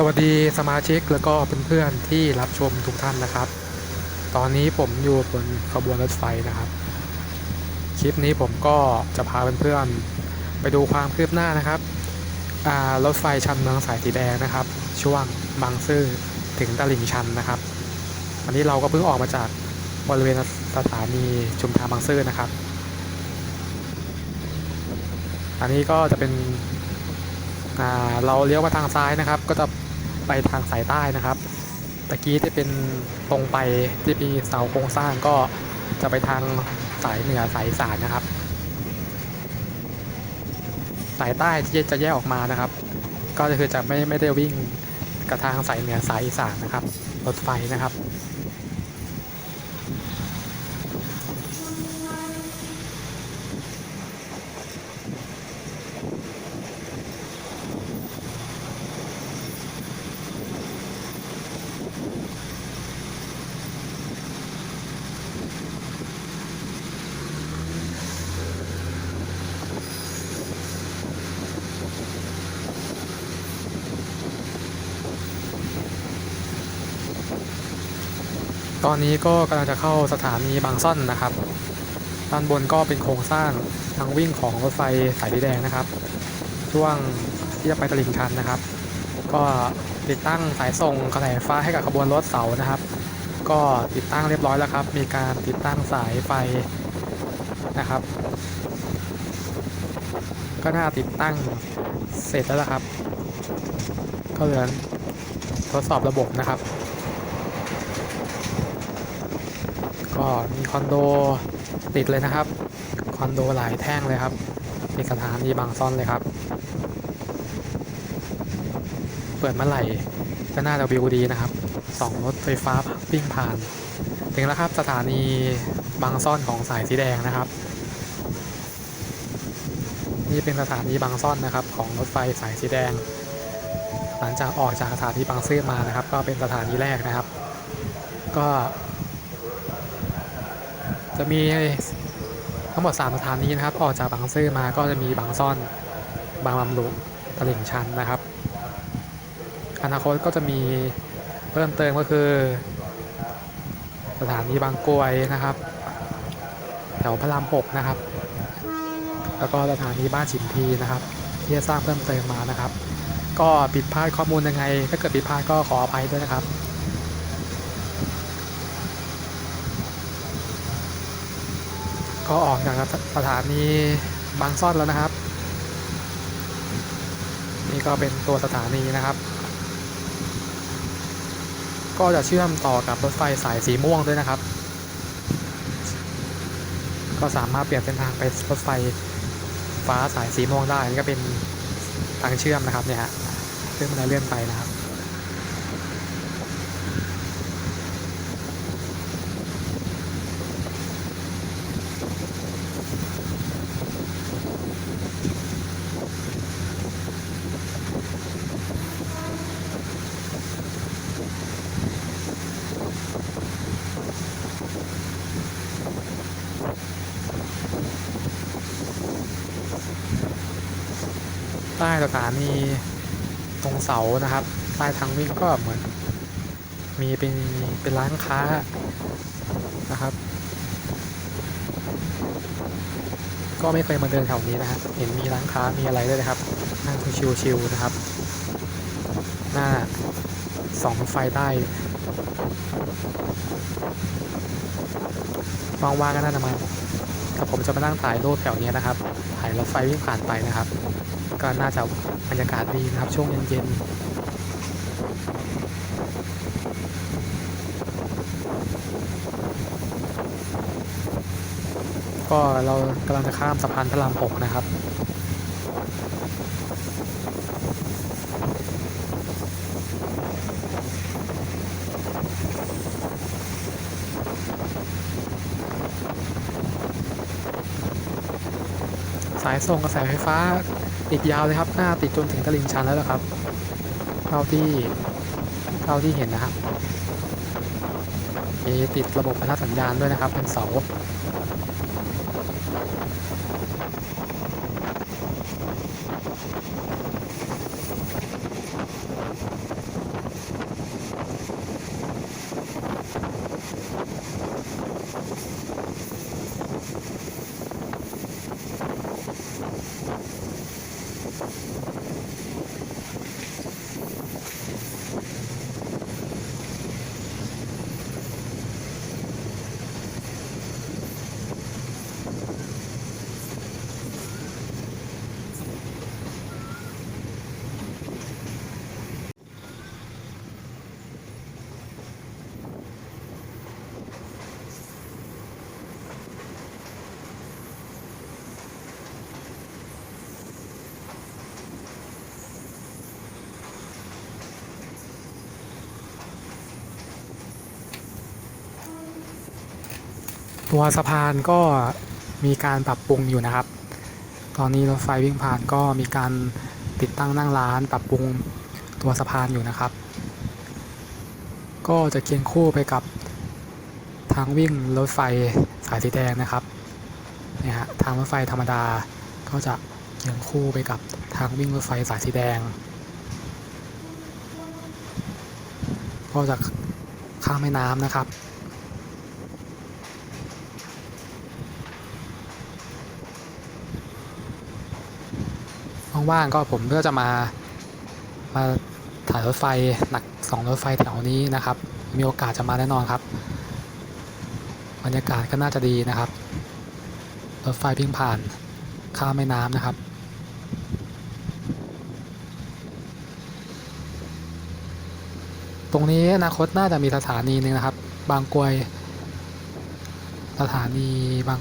สวัสดีสมาชิกแล้วก็เพื่อนๆที่รับชมทุกท่านนะครับ ตอนนี้ผมอยู่บนขบวนรถไฟนะครับ คลิปนี้ผมก็จะพาเพื่อนๆไปดูความคืบหน้านะครับรถไฟชันเมืองสายสีแดงนะครับ ช่วงบางซื่อถึงตลิ่งชันนะครับ อันนี้เราก็เพิ่งออกมาจากบริเวณสถานีชุมทางบางซื่อนะครับ อันนี้ก็จะเป็นเราเลี้ยวมาทางซ้ายนะครับ ก็จะ ไปทางสายใต้นะครับตะกี้ที่เป็นตรงไปที่มีเสาโครงสร้างก็จะไปทางสายเหนือสายสานนะครับ สายใต้ที่จะแยกออกมานะครับ ก็คือจะไม่ไม่ได้วิ่งกระทางสายเหนือสายอีสานนะครับรถไฟนะครับ ตอนนี้ก็กำลังจะเข้าสถานีบางซ่อนนะครับ ด้านบนก็เป็นโครงสร้างทางวิ่งของรถไฟสายสีแดงนะครับ ช่วงที่จะไปตลิ่งชันนะครับ ก็ติดตั้งสายส่งกระแสไฟฟ้าให้กับขบวนรถเสานะครับ ก็ติดตั้งเรียบร้อยแล้วครับ มีการติดตั้งสายไฟนะครับ ก็น่าติดตั้งเสร็จแล้วละครับ ก็เหลือทดสอบระบบนะครับ ก็มีคอนโดติดเลยนะครับ คอนโดหลายแท่งเลยครับมีสถานีบางซ่อนเลยครับ เปิดเมื่อไหร่ก็น่าจะวิวดีนะครับสองรถไฟฟ้าวิ่งผ่าน ถึงแล้วครับสถานีบางซ่อนของสายสีแดงนะครับ นี่เป็นสถานีบางซ่อนนะครับ ของรถไฟสายสีแดง หลังจากออกจากสถานีบางซื่อมานะครับ ก็เป็นสถานีแรกนะครับ ก็ จะมีทั้งหมด 3 สถานีนะครับ ออกจากบางซื่อมาก็จะมีบางซ่อน บางลำลุตลิ่งชันนะครับ อนาคตก็จะมีเพิ่มเติมก็คือ สถานีบางกรวยนะครับ แถวพระรามหกนะครับ แล้วก็สถานีบ้านฉิมพีนะครับ ที่จะสร้างเพิ่มเติมมานะครับ ก็ผิดพลาดข้อมูลยังไง ถ้าเกิดผิดพลาดก็ขออภัยด้วยนะครับ ก็ออกจากสถานีบางซ่อนแล้วนะครับ นี่ก็เป็นตัวสถานีนะครับ ก็จะเชื่อมต่อกับรถไฟสายสีม่วงด้วยนะครับ ก็สามารถเปลี่ยนเส้นทางไปรถไฟฟ้าสายสีม่วงได้นี่ก็เป็นทางเชื่อมนะครับเนี่ยฮะเลื่อนไปเลื่อนไปนะครับ ใต้สถานีตรงเสานะครับ ใต้ทางวิ่งก็เหมือน มีเป็นเป็นร้านค้านะครับ ก็ไม่เคยมาเดินแถวนี้นะฮะเห็นมีร้านค้ามีอะไรด้วยนะครับนั่งชิวๆนะครับ หน้าสองรถไฟใต้ว่างๆก็น่าจะมาแต่ผมจะมานั่งถ่ายรูปแถวนี้นะครับ ถ่ายรถไฟวิ่งผ่านไปนะครับ ก็น่าจะบรรยากาศดีนะครับ ช่วงเย็นๆ ก็เรากำลังจะข้ามสะพานพระรามหกนะครับสายส่งกระแสไฟฟ้า ติดยาวเลยครับหน้าติดจนถึงตลิ่งชันแล้วนะครับเท่าที่เท่าที่เห็นนะครับมีติดระบบพันธสัญญาณด้วยนะครับเป็นเสา ตัวสะพานก็มีการปรับปรุงอยู่นะครับ ตอนนี้รถไฟวิ่งผ่านก็มีการติดตั้งนั่งร้าน ปรับปรุงตัวสะพานอยู่นะครับ ก็จะเคียงคู่ไปกับทางวิ่งรถไฟสายสีแดงนะครับเนี่ยฮะทางรถไฟธรรมดาก็จะเคียงคู่ไปกับทางวิ่งรถไฟสายสีแดง ก็จะข้ามแม่น้ำนะครับ ว่างๆก็ผมก็จะมามาถ่ายรถไฟหนักสองรถไฟแถวนี้นะครับ มีโอกาสจะมาแน่นอนครับบรรยากาศก็น่าจะดีนะครับรถไฟวิ่งผ่านข้ามแม่น้ำนะครับ ตรงนี้อนาคตน่าจะมีสถานีหนึ่งนะครับ บางกรวย สถานีบาง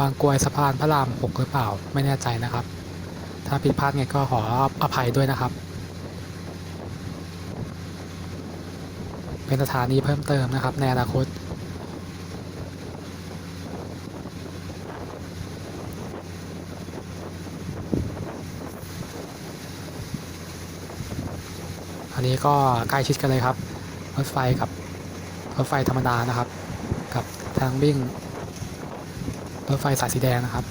บางกรวยสะพานพระรามหกหรือเปล่าไม่แน่ใจนะครับ ถ้าผิดพลาดไงก็ขออภัยด้วยนะครับ เป็นสถานีเพิ่มเติมนะครับ ในอนาคตอันนี้ก็ใกล้ชิดกันเลยครับรถไฟกับรถไฟธรรมดานะครับ กับทางวิ่ง รถไฟสายสีแดงนะครับ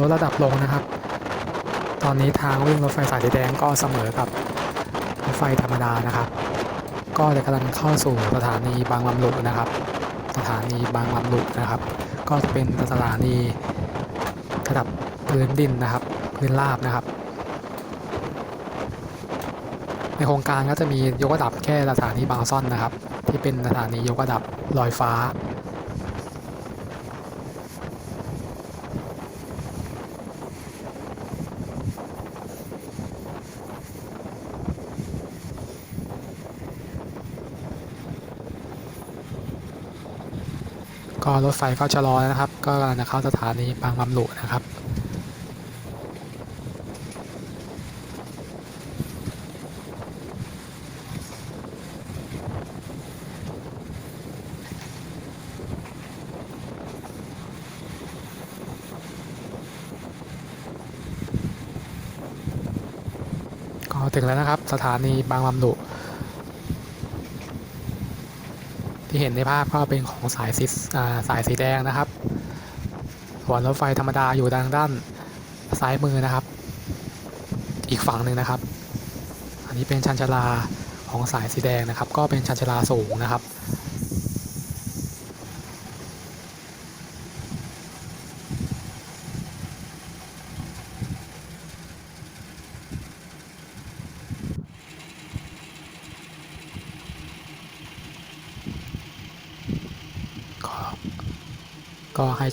ลดระดับลงนะครับ ตอนนี้ทางวิ่งรถไฟสายสีแดงก็เสมอกับรถไฟธรรมดานะครับ ก็จะกำลังเข้าสู่สถานีบางลำลุนะครับ สถานีบางลำลุนะครับ ก็จะเป็นสถานีระดับพื้นดินนะครับ พื้นราบนะครับ ในโครงการก็จะมียกระดับแค่สถานีบางซ่อนนะครับ ที่เป็นสถานียกระดับลอยฟ้า ก็รถไฟก็ชะลอแล้วนะครับ ก็กำลังจะเข้าสถานีบางลำลุนะครับก็ถึงแล้วนะครับ สถานีบางลำลุ ที่เห็นในภาพก็เป็นของสายสีสายสีแดงนะครับส่วนรถไฟธรรมดาอยู่ทางด้านซ้ายมือนะครับ อีกฝั่งหนึ่งนะครับ อันนี้เป็นชันชาลาของสายสีแดงนะครับ ก็เป็นชันชาลาสูงนะครับ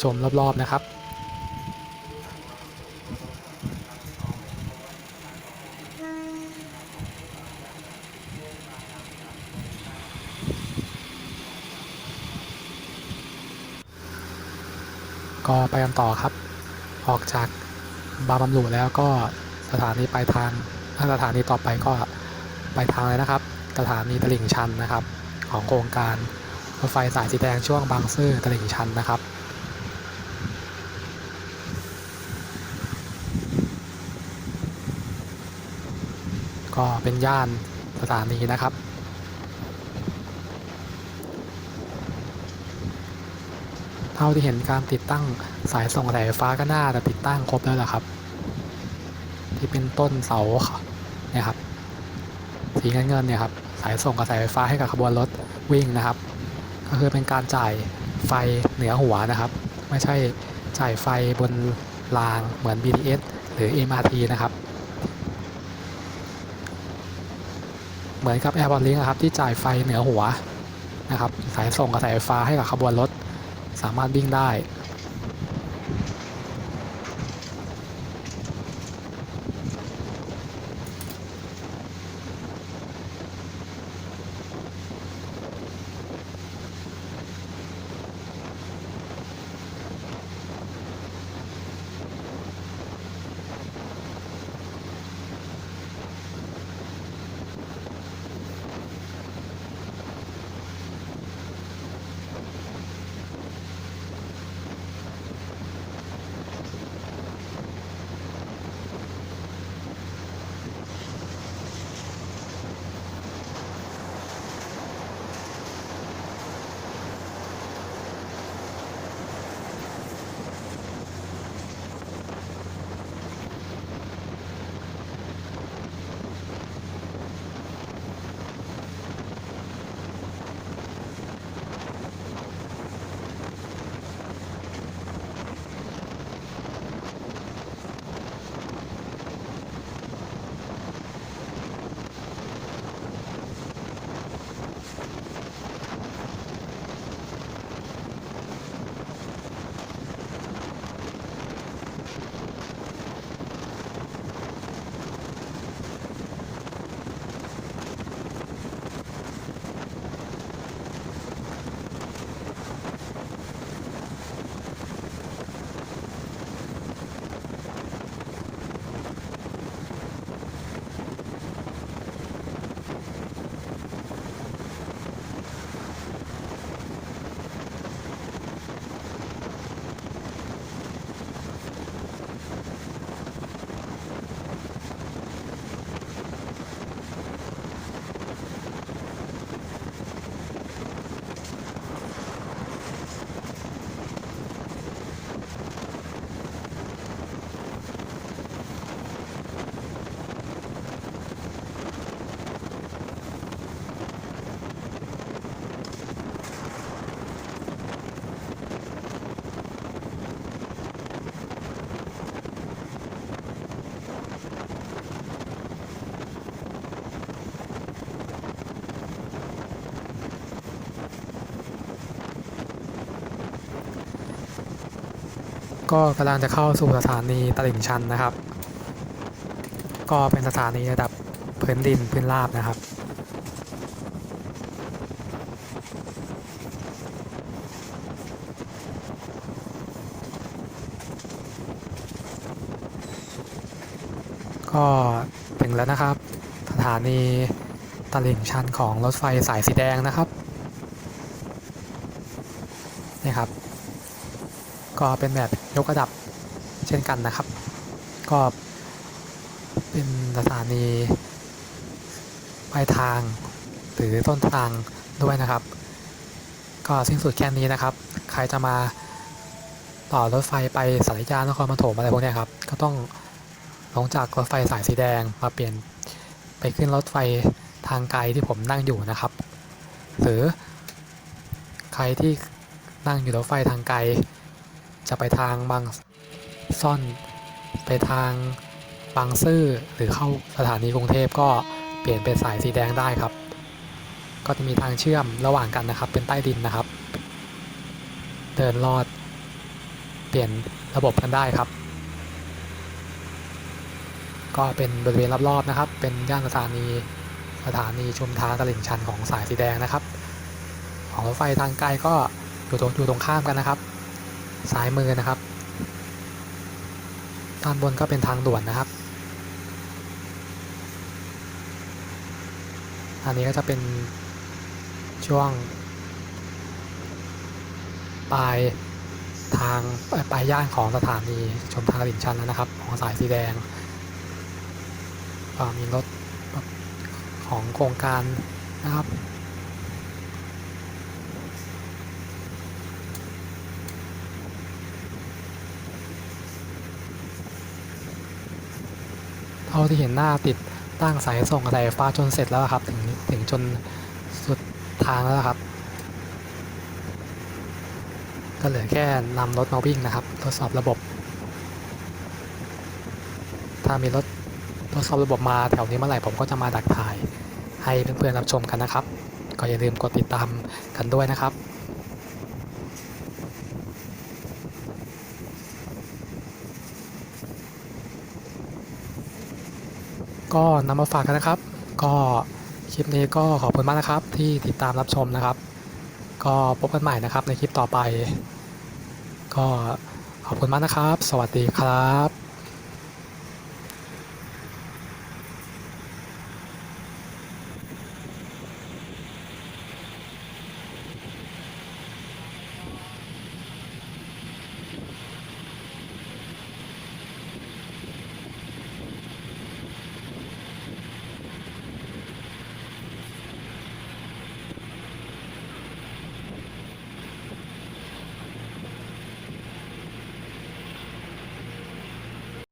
ชมรอบๆนะครับก็ไปกันต่อครับ ออกจากบางบำรุแล้วก็สถานีปลายทางถ้าสถานีต่อไปก็ไปทางเลยนะครับ สถานีตลิ่งชันนะครับ ของโครงการรถไฟสายสีแดงช่วงบางซื่อตลิ่งชันนะครับ ก็เป็นย่านสถานีนะครับ เท่าที่เห็นการติดตั้งสายส่งกระแสไฟฟ้าก็น่าจะติดตั้งครบแล้วแหละครับ ที่เป็นต้นเสาเนี่ยครับสีเงินเงินเนี่ยครับสายส่งกระแสไฟฟ้าให้กับขบวนรถวิ่งนะครับ ก็คือเป็นการจ่ายไฟเหนือหัวนะครับ ไม่ใช่จ่ายไฟบนรางเหมือน BTS หรือ MRT นะครับ เหมือนกับ Airport Link ครับที่จ่ายไฟเหนือหัวนะครับสายส่งกระแสไฟฟ้าให้กับขบวนรถสามารถวิ่งได้ ก็กำลังจะเข้าสู่สถานีตลิ่งชันนะครับ ก็เป็นสถานีระดับพื้นดินพื้นราบนะครับก็ถึงแล้วนะครับ สถานีตลิ่งชันของรถไฟสายสีแดงนะครับ นี่ครับ ก็เป็นแบบยกระดับเช่นกันนะครับ ก็เป็นสถานีปลายทางหรือต้นทางด้วยนะครับ ก็สิ้นสุดแค่นี้นะครับ ใครจะมาต่อรถไฟไปสารยานครปฐมอะไรพวกนี้ครับ ก็ต้องลงจากรถไฟสายสีแดงมาเปลี่ยนไปขึ้นรถไฟทางไกลที่ผมนั่งอยู่นะครับ หรือใครที่นั่งอยู่รถไฟทางไกล จะไปทางบางซ่อนไปทางบางซื่อหรือเข้าสถานีกรุงเทพก็เปลี่ยนเป็นสายสีแดงได้ครับ ก็จะมีทางเชื่อมระหว่างกันนะครับ เป็นใต้ดินนะครับ เดินลอด เปลี่ยนระบบกันได้ครับ ก็เป็นบริเวณรอบๆนะครับ เป็นย่านสถานีสถานีชุมทางตลิ่งชันของสายสีแดงนะครับ ของรถไฟทางไกลก็อยู่ตรงอยู่ตรงข้ามกันนะครับ ซ้ายมือนะครับ ด้านบนก็เป็นทางด่วนนะครับ อันนี้ก็จะเป็นช่วง ปลายทางปลายย่านของสถานีชมทางตลิ่งชันแล้วนะครับ ของสายสีแดงก็มีรถของโครงการนะครับ เท่าที่เห็นหน้าติดตั้งสายส่งสายไฟฟ้าจนเสร็จแล้วครับ ถึงถึงจนสุดทางแล้วครับ ก็เหลือแค่นำรถมาวิ่งนะครับทดสอบระบบ ถ้ามีรถทดสอบระบบมาแถวนี้เมื่อไหร่ผมก็จะมาดักถ่าย ให้เพื่อนๆรับชมกันนะครับ ก็อย่าลืมกดติดตามกันด้วยนะครับ ก็นำมาฝากกันนะครับ ก็คลิปนี้ก็ขอบคุณมากนะครับ ที่ติดตามรับชมนะครับ ก็พบกันใหม่นะครับในคลิปต่อไป ก็ขอบคุณมากนะครับ สวัสดีครับ